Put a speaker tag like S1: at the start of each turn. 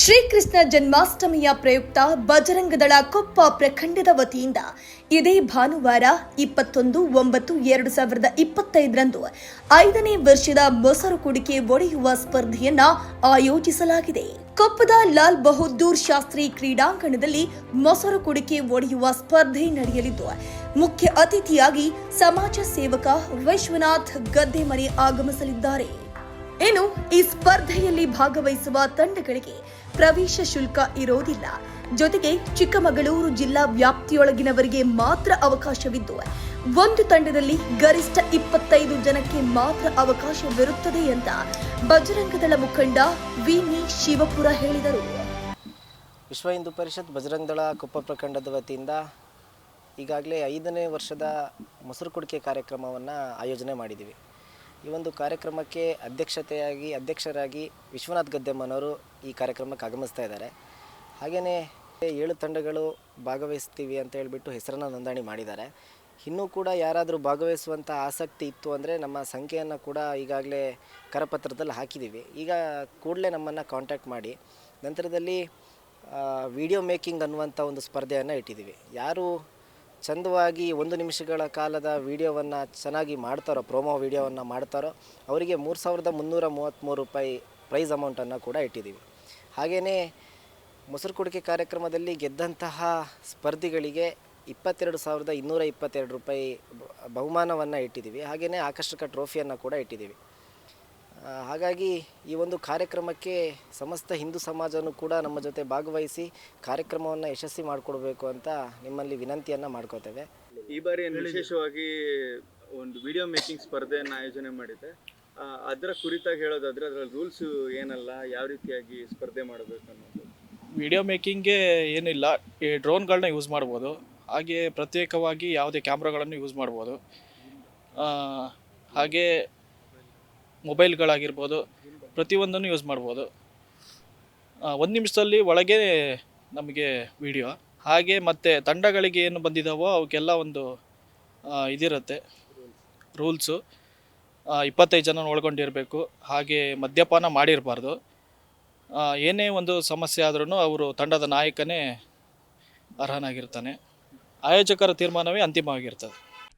S1: ಶ್ರೀಕೃಷ್ಣ ಜನ್ಮಾಷ್ಟಮಿಯ ಪ್ರಯುಕ್ತ ಬಜರಂಗದಳ ಕೊಪ್ಪ ಪ್ರಖಂಡದ ವತಿಯಿಂದ ಇದೇ ಭಾನುವಾರ ಇಪ್ಪತ್ತೊಂದು, ಒಂಬತ್ತು, ಎರಡು ಸಾವಿರದ ಇಪ್ಪತ್ತೈದರಂದು ಐದನೇ ವರ್ಷದ ಮೊಸರು ಕುಡಿಕೆ ಒಡೆಯುವ ಸ್ಪರ್ಧೆಯನ್ನ ಆಯೋಜಿಸಲಾಗಿದೆ. ಕೊಪ್ಪದ ಲಾಲ್ ಬಹದ್ದೂರ್ ಶಾಸ್ತ್ರಿ ಕ್ರೀಡಾಂಗಣದಲ್ಲಿ ಮೊಸರು ಕುಡಿಕೆ ಒಡೆಯುವ ಸ್ಪರ್ಧೆ ನಡೆಯಲಿದ್ದು, ಮುಖ್ಯ ಅತಿಥಿಯಾಗಿ ಸಮಾಜ ಸೇವಕ ವಿಶ್ವನಾಥ್ ಗದ್ದೆಮನೆ ಆಗಮಿಸಲಿದ್ದಾರೆ. ಇನ್ನು, ಈ ಸ್ಪರ್ಧೆಯಲ್ಲಿ ಭಾಗವಹಿಸುವ ತಂಡಗಳಿಗೆ ಪ್ರವೇಶ ಶುಲ್ಕ ಇರೋದಿಲ್ಲ. ಜೊತೆಗೆ ಚಿಕ್ಕಮಗಳೂರು ಜಿಲ್ಲಾ ವ್ಯಾಪ್ತಿಯೊಳಗಿನವರಿಗೆ ಮಾತ್ರ ಅವಕಾಶವಿದ್ದು, ಒಂದು ತಂಡದಲ್ಲಿ ಗರಿಷ್ಠ ಇಪ್ಪತ್ತೈದು ಜನಕ್ಕೆ ಮಾತ್ರ ಅವಕಾಶವಿರುತ್ತದೆ ಅಂತ ಬಜರಂಗದಳ ಮುಖಂಡ ವಿನಿ ಶಿವಪುರ ಹೇಳಿದರು.
S2: ವಿಶ್ವ ಹಿಂದೂ ಪರಿಷತ್ ಬಜರಂಗದಳ ಕೊಪ್ಪ ಪ್ರಖಂಡದ ವತಿಯಿಂದ ಈಗಾಗಲೇ ಐದನೇ ವರ್ಷದ ಮೊಸರು ಕುಡಿಕೆ ಕಾರ್ಯಕ್ರಮವನ್ನು ಆಯೋಜನೆ ಮಾಡಿದ್ದೀವಿ. ಈ ಒಂದು ಕಾರ್ಯಕ್ರಮಕ್ಕೆ ಅಧ್ಯಕ್ಷತೆಯಾಗಿ, ಅಧ್ಯಕ್ಷರಾಗಿ ವಿಶ್ವನಾಥ್ ಗದ್ದೆಮ್ಮನವರು ಈ ಕಾರ್ಯಕ್ರಮಕ್ಕೆ ಆಗಮಿಸ್ತಾ ಇದ್ದಾರೆ. ಹಾಗೆಯೇ ಏಳು ತಂಡಗಳು ಭಾಗವಹಿಸ್ತೀವಿ ಅಂತ ಹೇಳಿಬಿಟ್ಟು ಹೆಸರನ್ನು ನೋಂದಣಿ ಮಾಡಿದ್ದಾರೆ. ಇನ್ನೂ ಕೂಡ ಯಾರಾದರೂ ಭಾಗವಹಿಸುವಂಥ ಆಸಕ್ತಿ ಇತ್ತು ಅಂದರೆ ನಮ್ಮ ಸಂಖ್ಯೆಯನ್ನು ಕೂಡ ಈಗಾಗಲೇ ಕರಪತ್ರದಲ್ಲಿ ಹಾಕಿದ್ದೀವಿ. ಈಗ ಕೂಡಲೇ ನಮ್ಮನ್ನು ಕಾಂಟ್ಯಾಕ್ಟ್ ಮಾಡಿ, ನಂತರದಲ್ಲಿ ವಿಡಿಯೋ ಮೇಕಿಂಗ್ ಅನ್ನುವಂಥ ಒಂದು ಸ್ಪರ್ಧೆಯನ್ನು ಇಟ್ಟಿದ್ದೀವಿ. ಯಾರು ಚಂದವಾಗಿ ಒಂದು ನಿಮಿಷಗಳ ಕಾಲದ ವಿಡಿಯೋವನ್ನು ಚೆನ್ನಾಗಿ ಮಾಡ್ತಾರೋ, ಪ್ರೋಮೋ ವಿಡಿಯೋವನ್ನು ಮಾಡ್ತಾರೋ, ಅವರಿಗೆ ಮೂರು ಸಾವಿರದ ಮುನ್ನೂರ ಮೂವತ್ತ್ಮೂರು ರೂಪಾಯಿ ಪ್ರೈಸ್ ಅಮೌಂಟನ್ನು ಕೂಡ ಇಟ್ಟಿದ್ದೀವಿ. ಹಾಗೆಯೇ ಮೊಸರು ಕುಡಿಕೆ ಕಾರ್ಯಕ್ರಮದಲ್ಲಿ ಗೆದ್ದಂತಹ ಸ್ಪರ್ಧಿಗಳಿಗೆ ಇಪ್ಪತ್ತೆರಡು ಸಾವಿರದ ಇನ್ನೂರ ಇಪ್ಪತ್ತೆರಡು ರೂಪಾಯಿ ಬಹುಮಾನವನ್ನು ಇಟ್ಟಿದ್ದೀವಿ. ಹಾಗೆಯೇ ಆಕರ್ಷಕ ಟ್ರೋಫಿಯನ್ನು ಕೂಡ ಇಟ್ಟಿದ್ದೀವಿ. ಹಾಗಾಗಿ ಈ ಒಂದು ಕಾರ್ಯಕ್ರಮಕ್ಕೆ ಸಮಸ್ತ ಹಿಂದೂ ಸಮಾಜನೂ ಕೂಡ ನಮ್ಮ ಜೊತೆ ಭಾಗವಹಿಸಿ ಕಾರ್ಯಕ್ರಮವನ್ನು ಯಶಸ್ವಿ ಮಾಡಿಕೊಡ್ಬೇಕು ಅಂತ ನಿಮ್ಮಲ್ಲಿ ವಿನಂತಿಯನ್ನು ಮಾಡ್ಕೋತೇವೆ.
S3: ಈ ಬಾರಿ ವಿಶೇಷವಾಗಿ ಒಂದು ವಿಡಿಯೋ ಮೇಕಿಂಗ್ ಸ್ಪರ್ಧೆಯನ್ನು ಆಯೋಜನೆ ಮಾಡಿದೆ. ಅದರ ಕುರಿತಾಗಿ ಹೇಳೋದಾದರೆ ಅದರಲ್ಲಿ ರೂಲ್ಸ್ ಏನಲ್ಲ ಯಾವ ರೀತಿಯಾಗಿ ಸ್ಪರ್ಧೆ ಮಾಡಬೇಕು ಅನ್ನೋದು.
S4: ವಿಡಿಯೋ ಮೇಕಿಂಗ್ಗೆ ಏನಿಲ್ಲ ಈ ಡ್ರೋನ್ಗಳನ್ನ ಯೂಸ್ ಮಾಡ್ಬೋದು. ಹಾಗೆ ಪ್ರತ್ಯೇಕವಾಗಿ ಯಾವುದೇ ಕ್ಯಾಮ್ರಾಗಳನ್ನು ಯೂಸ್ ಮಾಡ್ಬೋದು. ಹಾಗೆ ಮೊಬೈಲ್ಗಳಾಗಿರ್ಬೋದು, ಪ್ರತಿಯೊಂದನ್ನು ಯೂಸ್ ಮಾಡ್ಬೋದು. ಒಂದು ನಿಮಿಷದಲ್ಲಿ ಒಳಗೆ ನಮಗೆ ವಿಡಿಯೋ ಹಾಗೆ ಮತ್ತು ತಂಡಗಳಿಗೆ ಏನು ಬಂದಿದ್ದಾವೋ ಅವಕ್ಕೆಲ್ಲ ಒಂದು ಇದಿರುತ್ತೆ. ರೂಲ್ಸು ಇಪ್ಪತ್ತೈದು ಜನ ಒಳಗೊಂಡಿರಬೇಕು ಹಾಗೆ ಮದ್ಯಪಾನ ಮಾಡಿರಬಾರ್ದು. ಏನೇ ಒಂದು ಸಮಸ್ಯೆ ಆದ್ರೂ ಅವರು ತಂಡದ ನಾಯಕನೇ ಅರ್ಹನಾಗಿರ್ತಾನೆ. ಆಯೋಜಕರ ತೀರ್ಮಾನವೇ ಅಂತಿಮವಾಗಿರ್ತದೆ.